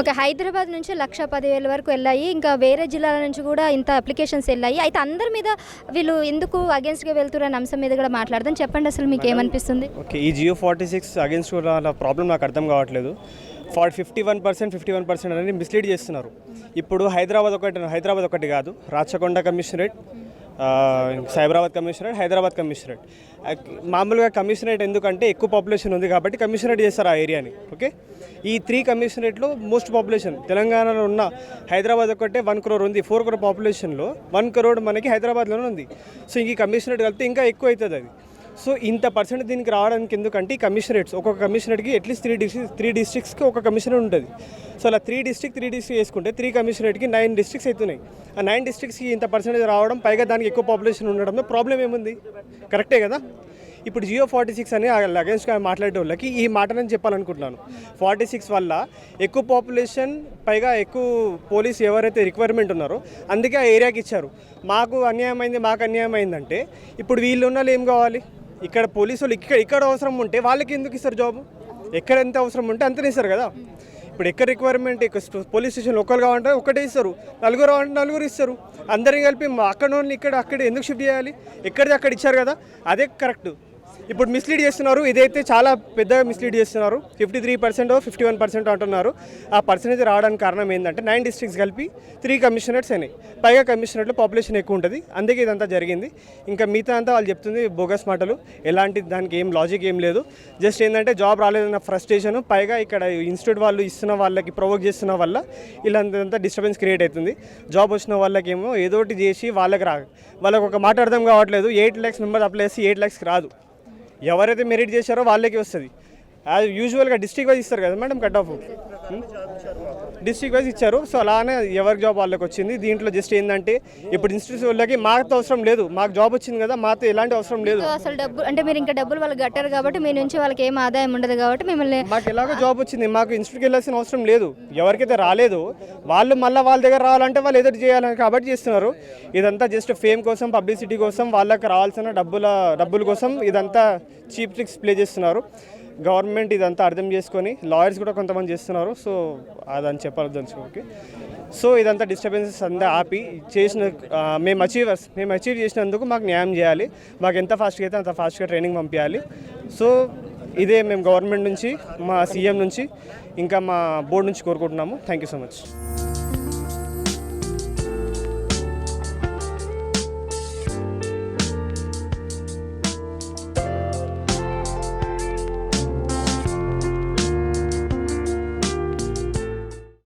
Okay Hyderabad నుంచి లక్ష పదివేల వరకు వెళ్ళాయి. ఇంకా వేరే జిల్లాల నుంచి కూడా ఇంత అప్లికేషన్స్ వెళ్ళాయి. అయితే అందరి మీద వీళ్ళు ఎందుకు అగేన్స్ట్గా వెళ్తున్నారు అంశం మీద కూడా మాట్లాడదాం. చెప్పండి అసలు మీకు ఏమనిపిస్తుంది? ఓకే ఈ జియో ఫార్టీ సిక్స్ అగేన్స్ట్ వాళ్ళ ప్రాబ్లం నాకు అర్థం కావట్లేదు. Forty fifty one percent fifty one percent అనేది మిస్లీడ్ చేస్తున్నారు. ఇప్పుడు హైదరాబాద్ ఒకటి హైదరాబాద్ ఒకటి కాదు. Rachakonda commissionerate Cyberabad commissionerate Hyderabad commissionerate. మామూలుగా కమిషనరేట్ ఎందుకంటే ఎక్కువ పాపులేషన్ ఉంది కాబట్టి కమిషనరేట్ చేస్తారు ఆ ఏరియాని ఓకే? ఈ త్రీ కమిషనరేట్లో మోస్ట్ పాపులేషన్ తెలంగాణలో ఉన్న హైదరాబాద్ ఒకటే వన్ క్రోర్ ఉంది. ఫోర్ క్రోర్ పాపులేషన్లో వన్ క్రోర్ మనకి హైదరాబాద్లోనే ఉంది. సో ఇంక ఈ కమిషనరేట్ కలిపితే ఇంకా ఎక్కువ అవుతుంది అది. సో ఇంత పర్సెంట్ దీనికి రావడానికి ఎందుకంటే ఈ కమిషనరేట్స్ ఒక్కొక్క కమిషనరేట్కి at least three district three డిస్ట్రిక్ట్స్కి ఒక కమిషనర్ ఉంటుంది. సో అలా త్రీ డిస్ట్రిక్ట్ త్రీ డిస్ట్రిక్ట్ వేసుకుంటే త్రీ కమిషనరేట్కి నైన్ డిస్ట్రిక్ట్స్ అవుతున్నాయి ఆ నైన్ డిస్ట్రిక్ట్స్కి ఇంత పర్సెంటేజ్ రావడం పైగా దానికి ఎక్కువ పాపులేషన్ ఉండడంలో ప్రాబ్లం ఏముంది? కరెక్టే కదా? ఇప్పుడు జియో ఫార్టీ సిక్స్ అని అగేన్స్ట్గా మాట్లాడే వాళ్ళకి ఈ మాట నేను చెప్పాలనుకుంటున్నాను. ఫార్టీ సిక్స్ వల్ల ఎక్కువ పాపులేషన్ పైగా ఎక్కువ పోలీస్ ఎవరైతే రిక్వైర్మెంట్ ఉన్నారో అందుకే ఆ ఏరియాకి ఇచ్చారు. మాకు అన్యాయం అయింది మాకు అన్యాయం అయిందంటే ఇప్పుడు వీళ్ళు ఉన్న వాళ్ళు ఏం కావాలి? ఇక్కడ పోలీసు వాళ్ళు ఇక్కడ ఇక్కడ అవసరం ఉంటే వాళ్ళకి ఎందుకు ఇస్తారు జాబ్? ఎక్కడ ఎంత అవసరం ఉంటే అంతనే ఇస్తారు కదా? ఇప్పుడు ఎక్కడ రిక్వైర్మెంట్ పోలీస్ స్టేషన్ ఒకరు కావాలంటే ఒకటే ఇస్తారు. నలుగురు కావాలంటే నలుగురు ఇస్తారు. అందరిని కలిపి మా అక్కడ ఇక్కడ అక్కడ ఎందుకు షిఫ్ట్ చేయాలి? ఎక్కడిది అక్కడ ఇచ్చారు కదా? అదే కరెక్ట్ ఇప్పుడు మిస్లీడ్ చేస్తున్నారు. ఇదైతే చాలా పెద్దగా మిస్లీడ్ చేస్తున్నారు. Fifty three percent fifty one percent అంటున్నారు. ఆ పర్సెంటేజ్ రావడానికి కారణం ఏంటంటే నైన్ డిస్ట్రిక్ట్స్ కలిపి త్రీ కమిషనరేట్స్ అయినాయి. పైగా కమిషనరేట్లో పాపులేషన్ ఎక్కువ ఉంటుంది. అందుకే ఇదంతా జరిగింది. ఇంకా మిగతా అంతా వాళ్ళు చెప్తుంది బోగస్ మాటలు. ఎలాంటి దానికి ఏం లాజిక్ ఏం లేదు. జస్ట్ ఏంటంటే జాబ్ రాలేదన్న ఫ్రస్ట్రేషన్ పైగా ఇక్కడ ఇన్స్టిట్యూట్ వాళ్ళు ఇస్తున్న వాళ్ళకి ప్రొవోక్ చేస్తున్న వల్ల ఇలాంటిదంతా డిస్టర్బెన్స్ క్రియేట్ అవుతుంది. జాబ్ వచ్చిన వాళ్ళకేమో ఏదోటి చేసి వాళ్ళకి రా వాళ్ళకి ఒక మాట అర్థం కావట్లేదు. ఎయిట్ ల్యాక్స్ మెంబర్స్ అప్లై చేసి ఎయిట్ ల్యాక్స్కి రాదు. ఎవరైతే మెరిట్ చేశారో వాళ్ళకి వస్తుంది. యాజ్ యూజువల్గా డిస్ట్రిక్ట్ వైజ్ ఇస్తారు కదా madam cut off district wise ఇచ్చారు. సో అలానే ఎవరి జాబ్ వాళ్ళకి వచ్చింది. దీంట్లో జస్ట్ ఏంటంటే ఇప్పుడు ఇన్స్టిట్యూట్ వాళ్ళకి మాకు అవసరం లేదు. మాకు జాబ్ వచ్చింది కదా మాతో ఎలాంటి అవసరం లేదు. అసలు డబ్బు అంటే మీరు ఇంకా డబ్బులు వాళ్ళకి కట్టారు కాబట్టి మీ నుంచి వాళ్ళకి ఏం ఆదాయం ఉండదు కాబట్టి మిమ్మల్ని మాకు ఎలాగో జాబ్ వచ్చింది. మాకు ఇన్స్టిట్యూట్కి వెళ్ళాల్సిన అవసరం లేదు. ఎవరికైతే రాలేదు వాళ్ళు మళ్ళీ వాళ్ళ దగ్గర రావాలంటే వాళ్ళు ఎదురు చేయాలని కాబట్టి చేస్తున్నారు. ఇదంతా జస్ట్ ఫేమ్ కోసం పబ్లిసిటీ కోసం వాళ్ళకి రావాల్సిన డబ్బుల డబ్బుల కోసం ఇదంతా చీప్ ట్రిక్స్ ప్లే చేస్తున్నారు. గవర్నమెంట్ ఇదంతా అర్థం చేసుకొని లాయర్స్ కూడా కొంతమంది చేస్తున్నారు. సో అదని చెప్పాలి ఓకే సో ఇదంతా డిస్టర్బెన్సెస్ అంతా ఆపి చేసిన మేము అచీవర్స్ మేము అచీవ్ చేసినందుకు మాకు న్యాయం చేయాలి. మాకు ఎంత ఫాస్ట్గా అయితే అంత ఫాస్ట్గా ట్రైనింగ్ పంపించాలి సో ఇదే మేము గవర్నమెంట్ నుంచి మా సీఎం నుంచి ఇంకా మా బోర్డు నుంచి కోరుకుంటున్నాము. Thank you so much